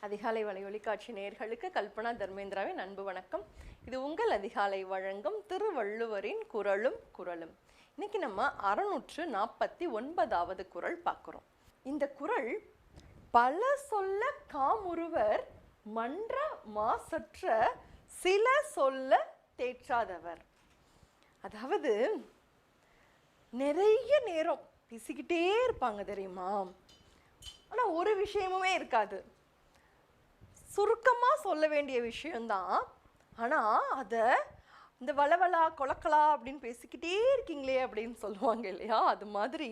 அதிகாலை வலை ஒளிக்காட்சி நேர்களுக்கு கல்பனா தர்மேந்திராவின் அன்பு வணக்கம். இது உங்கள் அதிகாலை வழங்கும் திருவள்ளுவரின் குரலும் குரலும். இன்னைக்கு நம்ம அறுநூற்று நாற்பத்தி ஒன்பதாவது குரல் பார்க்குறோம். இந்த குரல் பல சொல்ல காமுருவர் மன்ற மாசற்ற சில சொல்ல தேற்றாதவர். அதாவது நிறைய நேரம் பேசிக்கிட்டே இருப்பாங்க தெரியுமா? ஆனால் ஒரு விஷயமுமே இருக்காது. சுருக்கமாக சொல்ல வேண்டிய விஷயம்தான். ஆனால் அதை இந்த வளவலா கொலக்கலா அப்படின்னு பேசிக்கிட்டே இருக்கீங்களே அப்படின்னு சொல்லுவாங்க இல்லையா? அது மாதிரி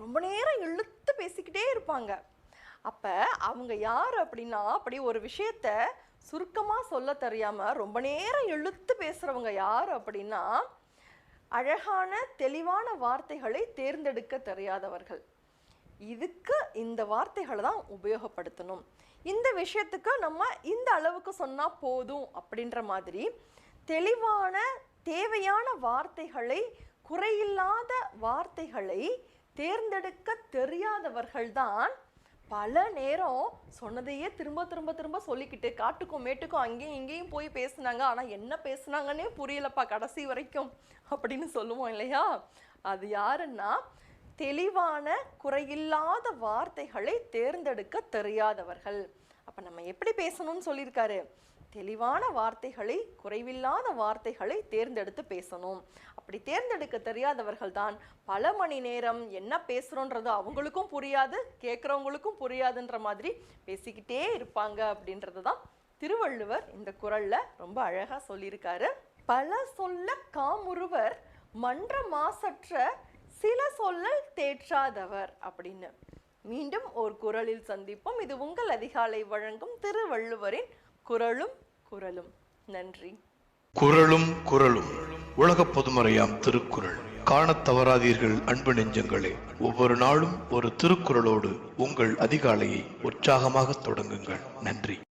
ரொம்ப நேரம் இழுத்து பேசிக்கிட்டே இருப்பாங்க. அப்போ அவங்க யார் அப்படின்னா அப்படி ஒரு விஷயத்த சுருக்கமாக சொல்ல தெரியாமல் ரொம்ப நேரம் இழுத்து பேசுகிறவங்க யார் அப்படின்னா அழகான தெளிவான வார்த்தைகளை தேர்ந்தெடுக்க தெரியாதவர்கள். இதுக்கு இந்த வார்த்தைகளை தான் உபயோகப்படுத்தணும். இந்த விஷயத்துக்கு நம்ம இந்த அளவுக்கு சொன்னால் போதும் அப்படின்ற மாதிரி தெளிவான தேவையான வார்த்தைகளை குறையில்லாத வார்த்தைகளை தேர்ந்தெடுக்க தெரியாதவர்கள் தான் பல நேரம் சொன்னதையே திரும்ப திரும்ப திரும்ப சொல்லிக்கிட்டு காட்டுக்கும் மேட்டுக்கும் அங்கேயும் இங்கேயும் போய் பேசுனாங்க. ஆனால் என்ன பேசுனாங்கன்னே புரியலப்பா கடைசி வரைக்கும் அப்படின்னு சொல்லுவோம் இல்லையா? அது யாருன்னா தெளிவான குறையில்லாத வார்த்தைகளை தேர்ந்தெடுக்க தெரியாதவர்கள். அப்போ நம்ம எப்படி பேசணும்னு சொல்லியிருக்காரு? தெளிவான வார்த்தைகளை குறைவில்லாத வார்த்தைகளை தேர்ந்தெடுத்து பேசணும். அப்படி தேர்ந்தெடுக்க தெரியாதவர்கள் தான் பல மணி நேரம் என்ன பேசுகிறோன்றது அவங்களுக்கும் புரியாது கேட்குறவங்களுக்கும் புரியாதுன்ற மாதிரி பேசிக்கிட்டே இருப்பாங்க அப்படின்றது தான் திருவள்ளுவர் இந்த குரலில் ரொம்ப அழகாக சொல்லியிருக்காரு. பல சொல்ல காமுருவர் மன்ற மாசற்ற சில சொல்லல் தேற்றாதவர் அப்படின்னு. மீண்டும் ஒரு குரலில் சந்திப்போம். இது உங்கள் அதிகாலை வழங்கும் திருவள்ளுவரின் குரலும் குரலும். நன்றி. குரலும் குரலும். உலக பொதுமறையாம் திருக்குறள். காண தவறாதீர்கள் அன்பு நெஞ்சங்களே. ஒவ்வொரு நாளும் ஒரு திருக்குறளோடு உங்கள் அதிகாலையை உற்சாகமாக தொடங்குங்கள். நன்றி.